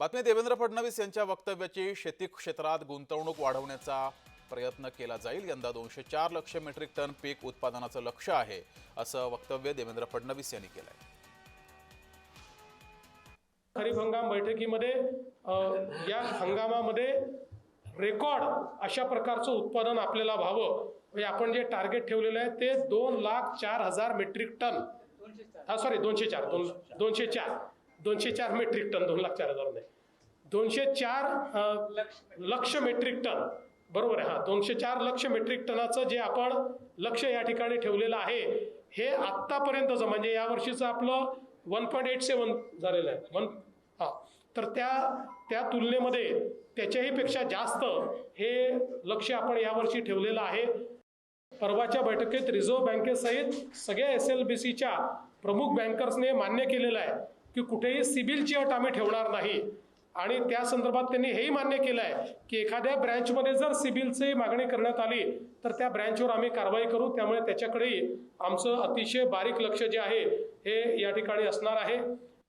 बातमी देवेंद्र फडणवीस यांच्या वक्तव्याची शेती क्षेत्रात गुंतवणूक वाढवण्याचा प्रयत्न केला जाईल. यंदा दोनशे चार लक्ष मेट्रिक टन पीक उत्पादनाचं लक्ष आहे असं वक्तव्य देवेंद्र फडणवीस यांनी केलं आहे खरीप हंगाम बैठकीमध्ये या हंगामामध्ये रेकॉर्ड अशा प्रकारचं उत्पादन आपल्याला व्हावं म्हणजे आपण जे टार्गेट ठेवलेलं आहे ते दोन लाख चार हजार मेट्रिक टन. हा सॉरी दोनशे चार दोन दोनशे चार. दोनशे चार मेट्रिक टन दोन लाख चार हजार नाही. दोनशे चार लक्ष मेट्रिक टन बरोबर आहे हा. दोनशे चार लक्ष मेट्रिक टनाचं जे आपण लक्ष या ठिकाणी ठेवलेलं आहे हे आत्तापर्यंतचं म्हणजे या वर्षीचं आपलं वन पॉईंट एट सेवन झालेलं आहे. वन हा. तर त्या त्या तुलनेमध्ये त्याच्याही पेक्षा जास्त हे लक्ष आपण यावर्षी ठेवलेलं आहे. परवाच्या बैठकीत रिझर्व्ह बँकेसहित सगळ्या एस एल बी सीच्या प्रमुख बँकर्सने मान्य केलेलं आहे. की कुठेही सिबिलची अट आम्ही ठेवणार नाही. आणि त्या संदर्भात त्यांनी हेही मान्य केलं आहे की एखाद्या ब्रँचमध्ये जर सिबिलची मागणी करण्यात आली तर त्या ब्रँचवर आम्ही कारवाई करू. त्यामुळे त्याच्याकडेही आमचं अतिशय बारीक लक्ष जे आहे हे या ठिकाणी असणार आहे.